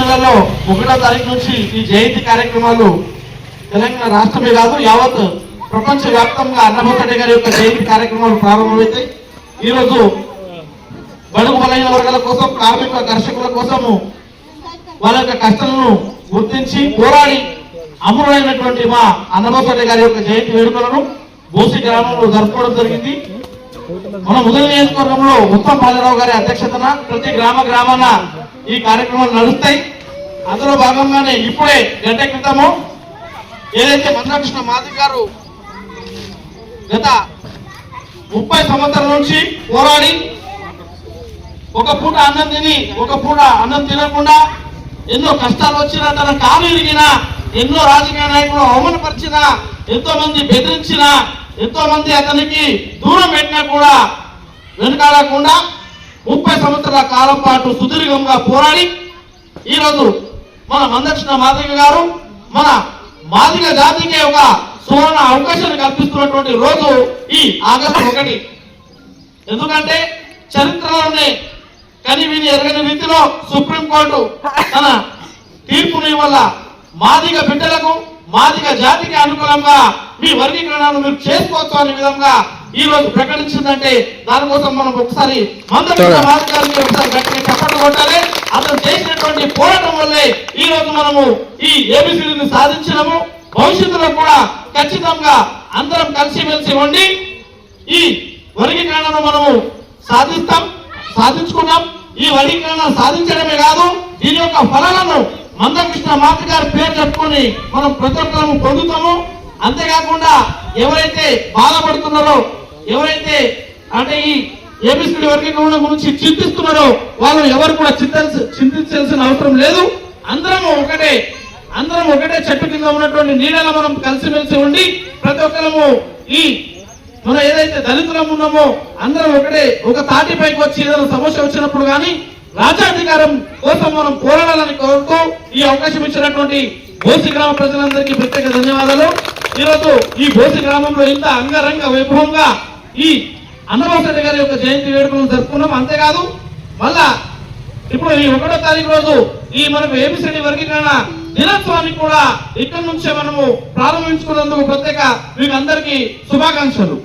నెలలో ఒకటో తారీఖు నుంచి ఈ జయంతి కార్యక్రమాలు తెలంగాణ రాష్ట్రమే కాదు యావత్ ప్రపంచ వ్యాప్తంగా అన్నమతడి గారి యొక్క జయంతి కార్యక్రమాలు ప్రారంభమవుతాయి ఈరోజు బడుగు బలైన వర్గాల కోసం కార్మిక దర్శకుల కోసము వాళ్ళ యొక్క కష్టాలను గుర్తించి పోరాడి అమరులైనటువంటి మా అన్నమతడి గారి యొక్క జయంతి వేడుకలను బోసి గ్రామంలో జరుపుకోవడం జరిగింది. మన ముదల నియోజకవర్గంలో ఉత్తమ్ బాలరావు గారి అధ్యక్షతన ప్రతి గ్రామ గ్రామాన ఈ కార్యక్రమాలు నడుస్తాయి. అందులో భాగంగానే ఇప్పుడే గంట క్రితము ఏదైతే మందకృష్ణ మాధవ్ గారు గత ముప్పై సంవత్సరాల నుంచి పోరాడి ఒక పూట అన్నం తిని ఒక పూట అన్నం తినకుండా ఎన్నో కష్టాలు వచ్చినా తన కాలు ఇరిగిన ఎన్నో రాజకీయ నాయకులు అవమానపరిచిన ఎంతో మంది బెదిరించిన ఎంతో మంది అతనికి దూరం పెట్టినా కూడా వెనుకాడకుండా ముప్పై సంవత్సరాల కాలం పాటు సుదీర్ఘంగా పోరాడి ఈరోజు మన మందక్షణ మాదిగ గారు మన మాదిగ జాతికి ఒక సువర్ణ అవకాశాన్ని కల్పిస్తున్నటువంటి రోజు ఈ ఆగస్టు ఒకటి. ఎందుకంటే చరిత్రలోనే కని విని ఎరగని రీతిలో సుప్రీంకోర్టు తన తీర్పుని వల్ల మాదిగ బిడ్డలకు మాదిగ జాతికి అనుకూలంగా మీ వర్గీకరణను మీరు చేసుకోవచ్చు అనే విధంగా ఈ రోజు ప్రకటించిందంటే దానికోసం మనం ఒకసారి మందకృష్ణ ఒకసారి గట్టిగా చప్పట్లు కొట్టాలి. అతను చేసినటువంటి పోరాటం వల్లే ఈ రోజు మనము ఈ ఏబిసిడిని సాధించినము. భవిష్యత్తులో కూడా ఖచ్చితంగా అందరం కలిసిమెలిసి ఉండి ఈ వర్గీకరణను మనము సాధిస్తాం సాధించుకున్నాం ఈ వర్గీకరణ సాధించడమే కాదు దీని యొక్క ఫలాలను మందకృష్ణ మాత గారి పేరు చెప్పుకొని మనం ప్రతి ఒక్కరము పొందుతాము. అంతేకాకుండా ఎవరైతే బాధపడుతున్నారో ఎవరైతే అంటే ఈ ఏబిసిడి వర్గీకరణ గురించి చింతిస్తున్నారో వాళ్ళు ఎవరు కూడా చింతించాల్సిన అవసరం లేదు. అందరము ఒకటే అందరం ఒకటే చెట్టు కింద ఉన్నటువంటి నీడలో మనం కలిసిమెలిసి ఉండి ప్రతి ఒక్కరము ఈ మనం ఏదైతే దళితులం ఉన్నామో అందరం ఒకటే ఒక తాటిపైకి వచ్చి ఏదైనా సమస్య వచ్చినప్పుడు కానీ రాజ్యాధికారం కోసం మనం పోరాడాలని కోరుతూ ఈ అవకాశం ఇచ్చినటువంటి బోసి గ్రామ ప్రజలందరికీ ప్రత్యేక ధన్యవాదాలు. ఈరోజు ఈ బోసి గ్రామంలో ఇంత అంగరంగ వైభవంగా ఈ అన్నవాసరెడ్డి గారి యొక్క జయంతి వేడుకలను జరుపుకున్నాం. అంతేకాదు మళ్ళా ఇప్పుడు ఈ ఒకటో తారీఖు రోజు ఈ మనకు ఏబిసిడి వర్గీకరణ దినోత్సవాన్ని కూడా ఇక్కడి నుంచే మనము ప్రారంభించుకున్నందుకు ప్రత్యేక మీకు అందరికీ శుభాకాంక్షలు.